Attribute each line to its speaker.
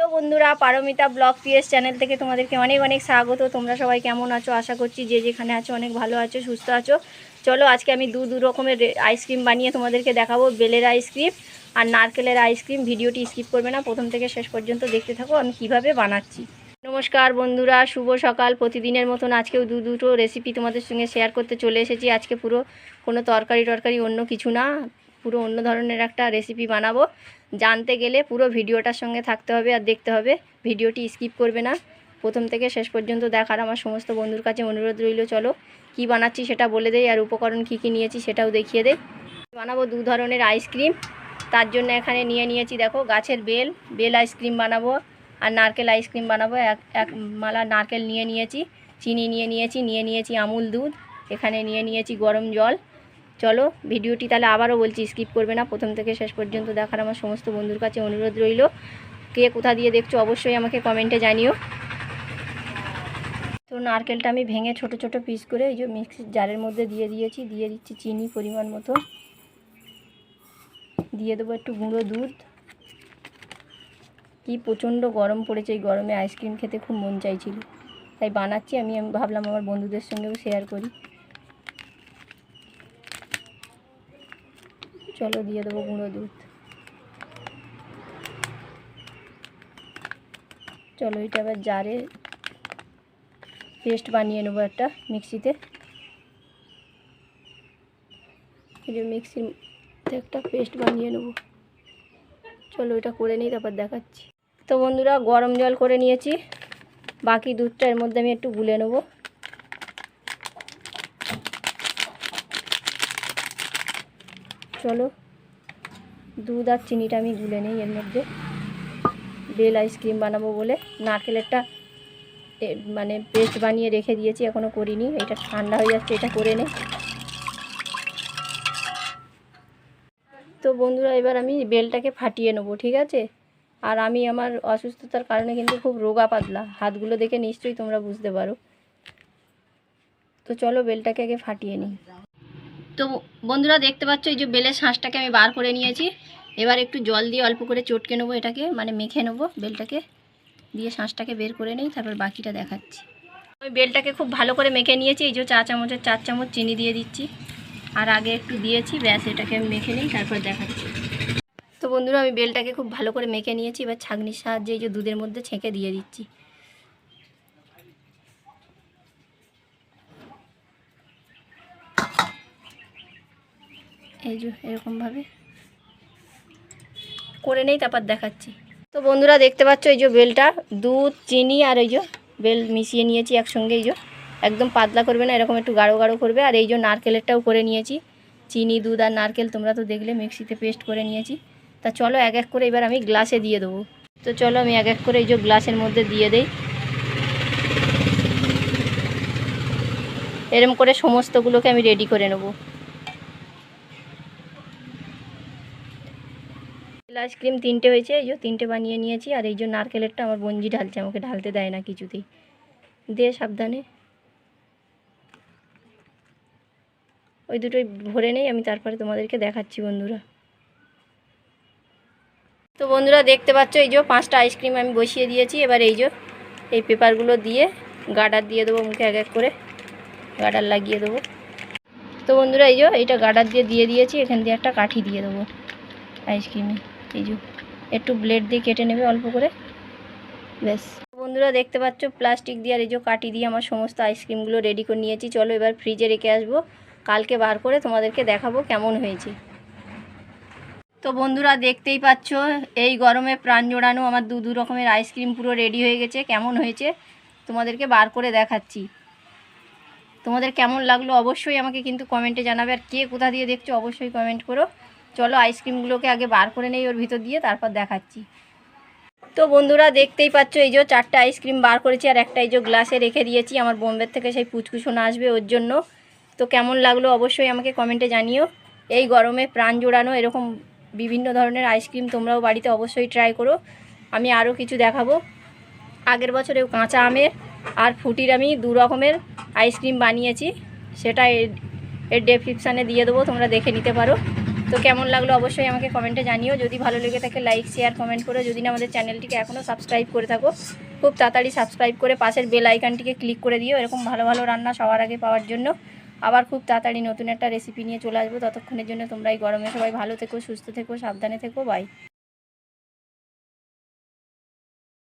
Speaker 1: Hello বন্ধুরা, Paromita blog PS channel থেকে তোমাদেরকে অনেক অনেক স্বাগত। তোমরা সবাই কেমন আছো? আশা করছি যে যেখানে আছো অনেক ভালো আছো, সুস্থ আছো। চলো, আজকে আমি দু দু রকমের আইসক্রিম বানিয়ে তোমাদেরকে দেখাবো। বেলের আইসক্রিম আর নারকেলের আইসক্রিম ভিডিওটি স্কিপ করবে না, প্রথম থেকে শেষ পর্যন্ত দেখতে থাকো। আমি কীভাবে বানাচ্ছি? নমস্কার বন্ধুরা, শুভ সকাল। প্রতিদিনের মতন আজকেও দু দুটো রেসিপি তোমাদের সঙ্গে শেয়ার করতে চলে এসেছি। আজকে পুরো কোনো তরকারি টরকারি অন্য কিছু না। পুরো অন্য ধরনের একটা রেসিপি বানাবো। জানতে গেলে পুরো ভিডিওটার সঙ্গে থাকতে হবে আর দেখতে হবে। ভিডিওটি স্কিপ করবে না। প্রথম থেকে শেষ পর্যন্ত দেখার আমার সমস্ত বন্ধুর কাছে অনুরোধ রইল, চলো। কি বানাচ্ছি সেটা বলে দেই আর উপকরণ কি কি নিয়েছি সেটাও দেখিয়ে দেই। বানাবো দু ধরনের আইসক্রিম তার জন্য এখানে নিয়ে নিয়েছি, দেখো, গাছের বেল। বেল আইসক্রিম বানাবো আর নারকেল আইসক্রিম বানাবো। এক এক মালা নারকেল নিয়ে নিয়েছি, চিনি নিয়ে নিয়েছি নিয়ে নিয়েছি আমুল দুধ। এখানে নিয়ে নিয়েছি গরম জল। চলো, ভিডিওটি তাহলে আবারও বলছি স্কিপ করবে না। প্রথম থেকে শেষ পর্যন্ত দেখার আমার সমস্ত বন্ধুর কাছে অনুরোধ রইল। কে কোথা দিয়ে দেখছ অবশ্যই আমাকে কমেন্টে জানিও। তো নারকেলটা আমি ভেঙে ছোট ছোট পিস করে এই যে মিক্সির জারের মধ্যে দিয়ে দিয়েছি, দিয়ে দিচ্ছি চিনি পরিমাণ মতো। দিয়ে দেবো একটু গুঁড়ো দুধ। কি প্রচণ্ড গরম পড়েছে এই গরমে আইসক্রিম খেতে খুব মন চাইছিল। তাই বানাচ্ছি, আমি আমি ভাবলাম আমার বন্ধুদের সঙ্গেও শেয়ার করি। চলো দিয়ে দেবো গুঁড়ো দুধ। চলো এটা এবার জারে পেস্ট বানিয়ে নেব একটা মিক্সিতে। মিক্সির একটা পেস্ট বানিয়ে নেব। চলো এটা করে নিই, তারপর দেখাচ্ছি। তো বন্ধুরা, গরম জল করে নিয়েছি। বাকি দুধটা এর মধ্যে আমি একটু গুলে নেব। চলো। দুধ আর চিনিটা আমি গুলে নিই এর মধ্যে। বেল আইসক্রিম বানাবো বলে। নারকেলেরটা মানে পেস্ট বানিয়ে রেখে দিয়েছি এখনও করিনি। এটা ঠান্ডা হয়ে যাচ্ছে, এটা করে নে। তো বন্ধুরা, এবার আমি বেলটাকে ফাটিয়ে নেব, ঠিক আছে? আর আমি আমার অসুস্থতার কারণে কিন্তু খুব রোগা পাতলা। হাতগুলো দেখে নিশ্চয়ই তোমরা বুঝতে পারো। তো চলো বেলটাকে আগে ফাটিয়ে নিই। তো বন্ধুরা দেখতে পাচ্ছ, এই যে বেলের শাঁসটাকে আমি বার করে নিয়েছি। এবার একটু জল দিয়ে অল্প করে চটকে নেব এটাকে মানে মেখে নেব বেলটাকে, দিয়ে শাঁসটাকে বের করে নিই, তারপর বাকিটা দেখাচ্ছি। ওই বেলটাকে খুব ভালো করে মেখে নিয়েছি, এই যে চা চামচের চার চামচ চিনি দিয়ে দিচ্ছি। আর আগে একটু দিয়েছি, ব্যাস এটাকে আমি মেখে নিই, তারপর দেখাচ্ছি। তো বন্ধুরা, আমি বেলটাকে খুব ভালো করে মেখে নিয়েছি, এবার ছাগনির সাহায্যে এই যে দুধের মধ্যে ছেঁকে দিয়ে দিচ্ছি। এই যে, এরকমভাবে। করে নেই, তারপর দেখাচ্ছি। তো বন্ধুরা, দেখতে পাচ্ছ এই যে বেলটা, দুধ, চিনি আর এই যে বেল মিশিয়ে নিয়েছি একসঙ্গে, এই যে। একদম পাতলা করবে না, এরকম একটু গাঢ় গাঢ় করবে। আর এই যে নারকেলেরটাও করে নিয়েছি। চিনি, দুধ আর নারকেল তোমরা তো দেখলে, মিক্সিতে পেস্ট করে নিয়েছি। তা চলো এক এক করে এবার আমি গ্লাসে দিয়ে দেবো। তো চলো আমি এক এক করে এই যে গ্লাসের মধ্যে দিয়ে দেই। এরম করে সমস্তগুলোকে আমি রেডি করে নেব। আইসক্রিম তিনটে হয়েছে, এই যে তিনটে বানিয়ে নিয়েছি, আর এই যে নারকেলেরটা আমার বঞ্জি ঢালছে, আমাকে ঢালতে দেয় না কিছুতেই। দে সাবধানে। ওই দুটোই ভরে নেই, আমি তারপরে তোমাদেরকে দেখাচ্ছি বন্ধুরা। তো বন্ধুরা, দেখতে পাচ্ছ, এই যে পাঁচটা আইসক্রিম আমি বসিয়ে দিয়েছি, এবার এই যে, এই পেপারগুলো দিয়ে গার্ডার দিয়ে দেবো মুখে এক এক করে। গার্ডার লাগিয়ে দেবো। তো বন্ধুরা, এই যে এইটা গার্ডার দিয়ে দিয়ে দিয়েছি, এখান দিয়ে একটা কাঠি দিয়ে দেবো আইসক্রিমে। এই যে, একটু ব্লেড দিয়ে কেটে নেবে অল্প করে। ব্যাস। বন্ধুরা, দেখতে পাচ্ছ প্লাস্টিক দিয়ে আর এই যে কাটি দিয়ে আমার সমস্ত আইসক্রিমগুলো রেডি করে নিয়েছি। চলো এবার ফ্রিজে রেখে আসব। কালকে বার করে তোমাদেরকে দেখাবো কেমন হয়েছে। তো বন্ধুরা, দেখতেই পাচ্ছ, এই গরমে প্রাণ জোড়ানো আমার দু দু রকমের আইসক্রিম পুরো রেডি হয়ে গেছে। কেমন হয়েছে তোমাদেরকে বার করে দেখাচ্ছি। তোমাদের কেমন লাগল অবশ্যই আমাকে কিন্তু কমেন্টে জানাবে। আর কে কোথা দিয়ে দেখছ, অবশ্যই কমেন্ট করো। চলো আইসক্রিমগুলোকে আগে বার করে নেই ওর ভিতর দিয়ে, তারপর দেখাচ্ছি। তো বন্ধুরা দেখতেই পাচ্ছ, এই যে চারটে আইসক্রিম বার করেছি আর একটা এই যে গ্লাসে রেখে দিয়েছি, আমার বোম্বের থেকে সেই পুচকুচোনা আসবে ওর জন্য। তো কেমন লাগল অবশ্যই আমাকে কমেন্টে জানিও। এই গরমে প্রাণ জোড়ানো এরকম বিভিন্ন ধরনের আইসক্রিম তোমরাও বাড়িতে অবশ্যই ট্রাই করো। আমি আরও কিছু দেখাবো। আগের বছরে কাঁচা আমের আর ফুটির আমি দু রকমের আইসক্রিম বানিয়েছি, সেটা এর ডেসক্রিপশানে দিয়ে দেবো, তোমরা দেখে নিতে পারো। তো কেমন লাগল অবশ্যই আমাকে কমেন্টে জানিও। যদি ভালো লেগে থাকে লাইক শেয়ার কমেন্ট করে। যদি না, আমাদের চ্যানেলটিকে এখনও সাবস্ক্রাইব করে থাকো, খুব তাড়াতাড়ি সাবস্ক্রাইব করে পাশের বেল আইকানটিকে ক্লিক করে দিও। এরকম ভালো ভালো রান্না সবার আগে পাওয়ার জন্য। আবার খুব তাড়াতাড়ি নতুন একটা রেসিপি নিয়ে চলে আসব। ততক্ষণের জন্য তোমরা এই গরমে সবাই ভালো থেকো, সুস্থ থেকো, সাবধানে থেকো। বাই